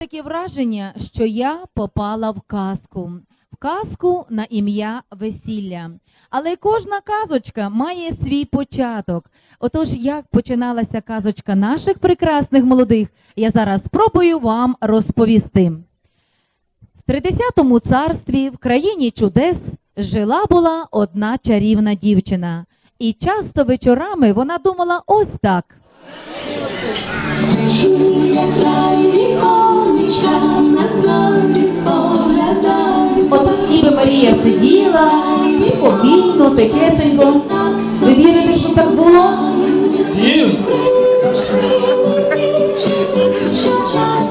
Таке враження, що я попала в казку. В казку на ім'я весілля. Але кожна казочка має свій початок. Отож, як починалася казочка наших прекрасних молодих, я зараз спробую вам розповісти. В тридесятому царстві, в країні чудес, жила була одна чарівна дівчина. І часто вечорами вона думала ось так. Сижу я край на зорі. От ніби Марія сиділа, спокійно, тихесенько. Ви вірите, що так було? Що час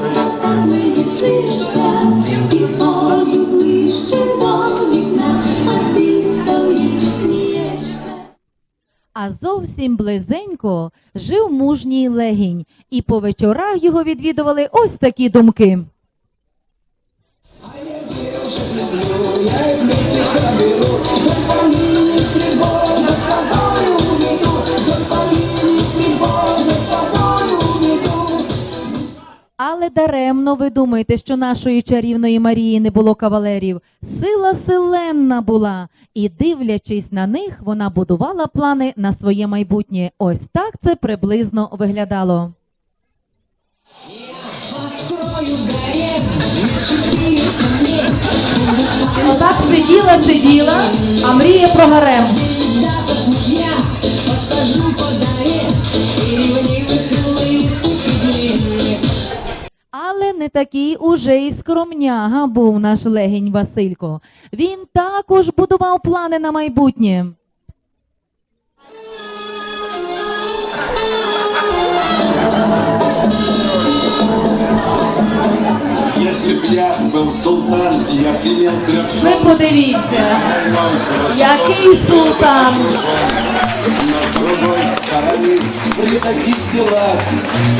А зовсім близенько жив мужній легінь, і по вечорах його відвідували ось такі думки. Я вместе соберу, Але даремно ви думаєте, що нашої чарівної Марії не було кавалерів. Сила селенна була, і дивлячись на них, вона будувала плани на своє майбутнє. Ось так це приблизно виглядало. Построю гарем на 400 мест. Отак сиділа, сиділа, а мріє про гарем. Не такий уже і скромняга був наш легінь Василько. Він також будував плани на майбутнє. Если б я был султан, я б имел Ви клершон. подивіться, який султан! На другой стороне при таких делах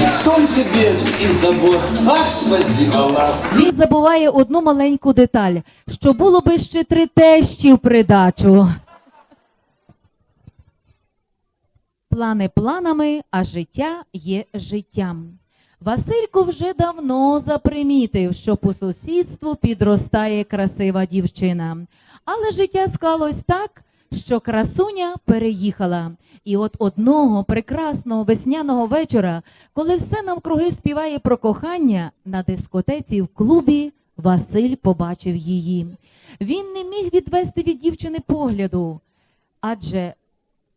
Столько бед и забот Ах, спаси Аллах Він забуває одну маленьку деталь, що було би ще три тещі в придачу. Плани планами, а життя є життям. Василько вже давно запримітив, що по сусідству підростає красива дівчина. Але життя склалось так, що красуня переїхала. І от одного прекрасного весняного вечора, коли все навкруги співає про кохання, на дискотеці в клубі Василь побачив її. Він не міг відвести від дівчини погляду, адже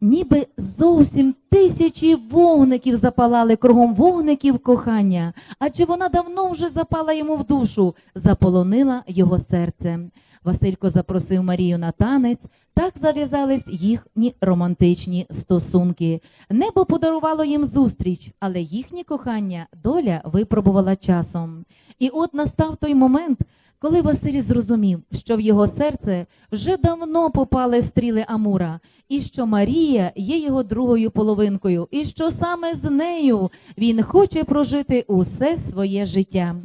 ніби зовсім тисячі вогників запалали кругом вогників кохання, адже вона давно вже запала йому в душу, заполонила його серце. Василько запросив Марію на танець, так зав'язались їхні романтичні стосунки. Небо подарувало їм зустріч, але їхнє кохання доля випробувала часом. І от настав той момент, коли Василь зрозумів, що в його серце вже давно попали стріли Амура, і що Марія є його другою половинкою, і що саме з нею він хоче прожити усе своє життя.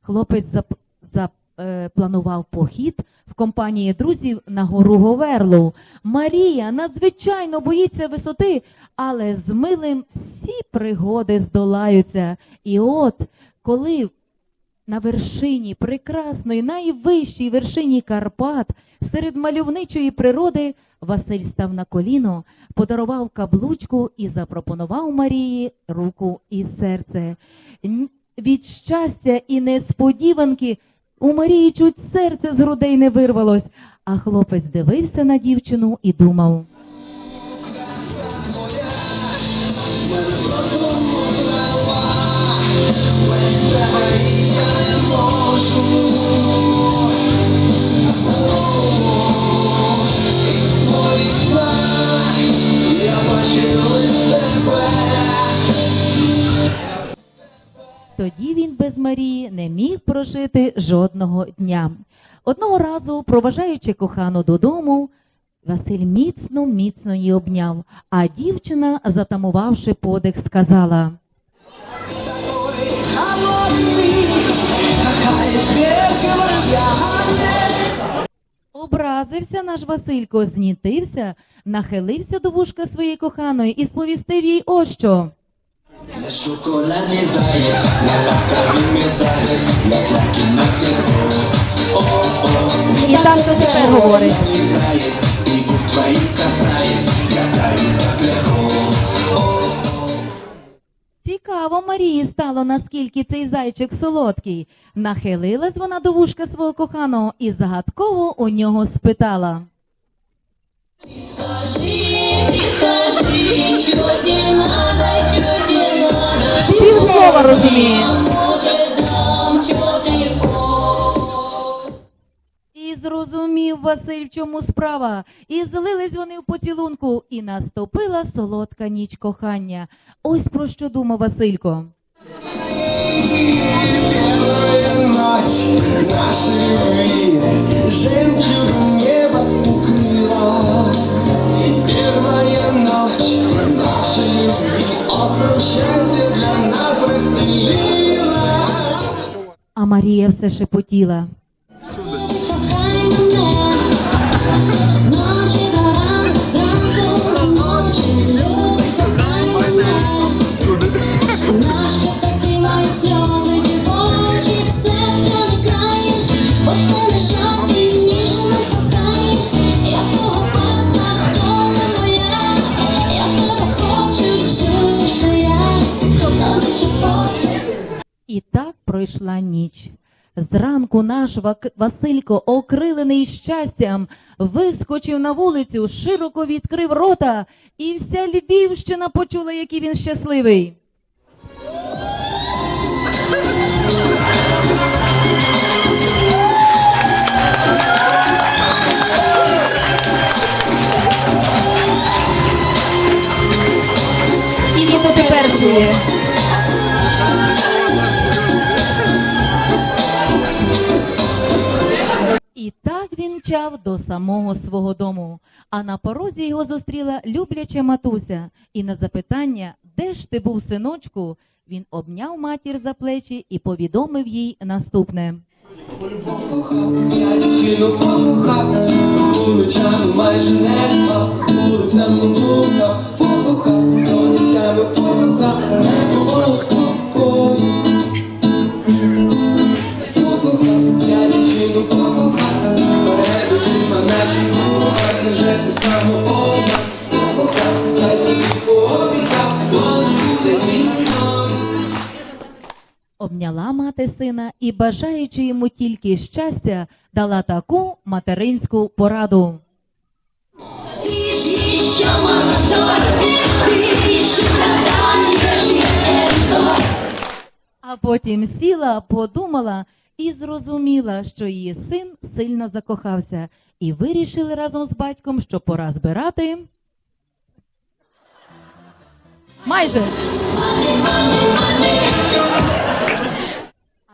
Хлопець зап... запланував похід в компанії друзів на гору Говерлу. Марія надзвичайно боїться висоти, але з милим всі пригоди здолаються. І от коли на вершині прекрасної, найвищій вершині Карпат, серед мальовничої природи, Василь став на коліно, подарував каблучку і запропонував Марії руку і серце. Від щастя і несподіванки у Марії чуть серце з грудей не вирвалось, а хлопець дивився на дівчину і думав. Міг прожити жодного дня. Одного разу, проважаючи кохану додому, Василь міцно, міцно її обняв, а дівчина, затамувавши подих, сказала. Образився наш Василько, знітився, нахилився до вушка своєї коханої і сповістив їй ось що. La chocolat mes aïeux, la farine mes aïeux, la на все зло. І там хто тепер говорить. І губ твоїх касаєсь, я даю. Цікаво Марії стало, наскільки цей зайчик солодкий. Нахилилась вона до вушка свого коханого і загадково у нього спитала. Скажи, ти скажи, що тебе надо, що тебе Півслова розуміє. І зрозумів Василь, в чому справа. І злились вони в поцілунку, і наступила солодка ніч кохання. Ось про що думав Василько. нашей любви Жемчугом небо укрыла Первая ночь Наші такі мої сльози, дівочі, серця не крає, бо це не жовтий так пройшла ніч. Зранку наш Василько, окрилений щастям, вискочив на вулицю, широко відкрив рота, і вся Львівщина почула, який він щасливий. І він дотепер чує. Мчав до самого свого дому. А на порозі його зустріла любляча матуся. І на запитання, де ж ти був, синочку, він обняв матір за плечі і повідомив їй наступне. Покохав, я дівчину покохав, ночами майже не спав, вулицями блукав, покохав, донестями покохав, не було мати сина і, бажаючи йому тільки щастя, дала таку материнську пораду. Ты еще молодой, ты еще станешь это. А потім сіла, подумала і зрозуміла, що її син сильно закохався, і вирішили разом з батьком, що пора збирати. Майже.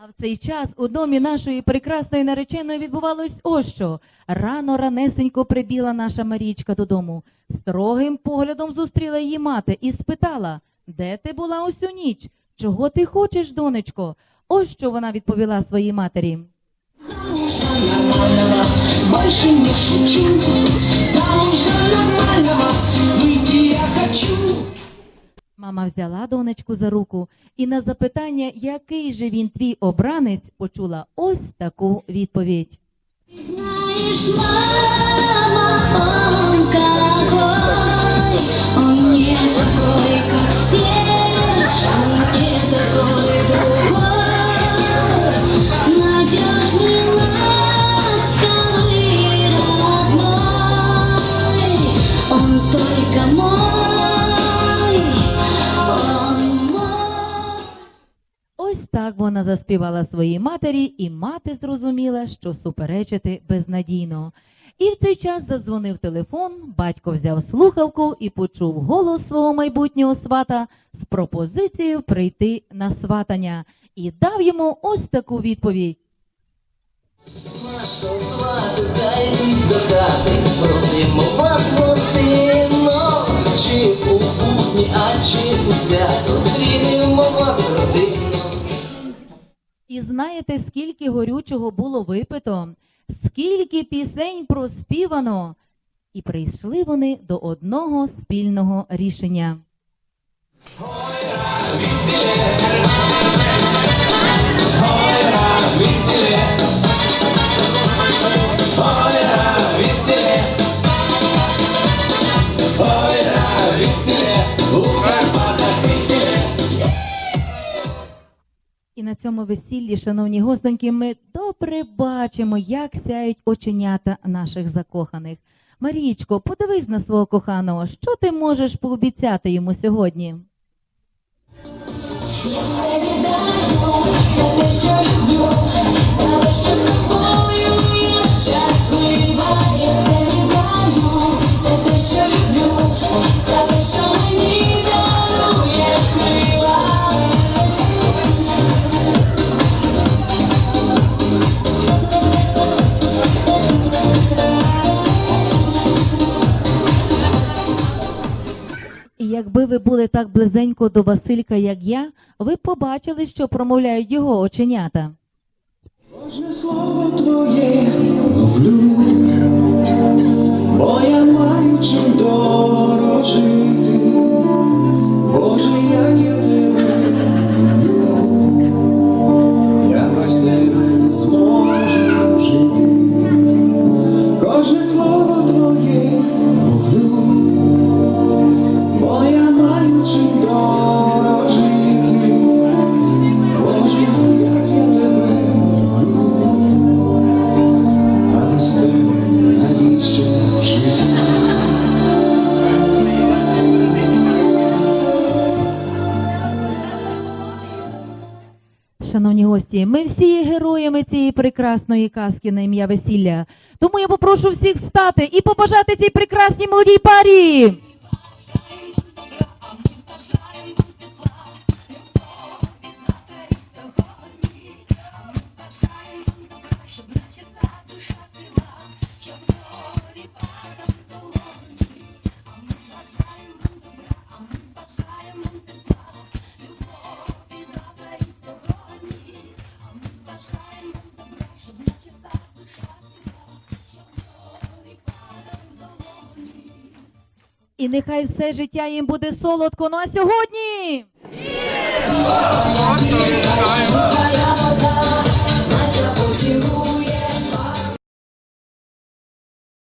А в цей час у домі нашої прекрасної нареченої відбувалось ось що. Рано ранесенько прибіла наша Марічка додому. Строгим поглядом зустріла її мати і спитала, де ти була усю ніч? Чого ти хочеш, донечко? Ось що вона відповіла своїй матері. Замуж за нормального, больше не шучу. Замуж за нормального, выйти я хочу. Мама взяла донечку за руку і на запитання, який же він твій обранець, почула ось таку відповідь. Знаєш, мама, он какой, он не такой, как все, так вона заспівала своїй матері, і мати зрозуміла, що суперечити безнадійно. І в цей час задзвонив телефон, батько взяв слухавку і почув голос свого майбутнього свата з пропозицією прийти на сватання, і дав йому ось таку відповідь. Важко звати, просимо вас гостинно, чи у будні, а чи у свято, зустрінемо вас родину. І знаєте, скільки горючого було випито, скільки пісень проспівано, і прийшли вони до одного спільного рішення. Ой, цьому весіллі, шановні гостоньки, ми добре бачимо, як сяють оченята наших закоханих. Марічко, подивись на свого коханого, що ти можеш пообіцяти йому сьогодні? Я все віддаю все те, що люблю, були так близенько до Василька, як я, ви побачили, що промовляють його оченята. Кожне слово твоє ловлю, бо я маю чим Шановні гості, ми всі є героями цієї прекрасної казки на ім'я весілля. Тому я попрошу всіх встати і побажати цій прекрасній молодій парі. Thank you. І нехай все життя їм буде солодко. Ну а сьогодні.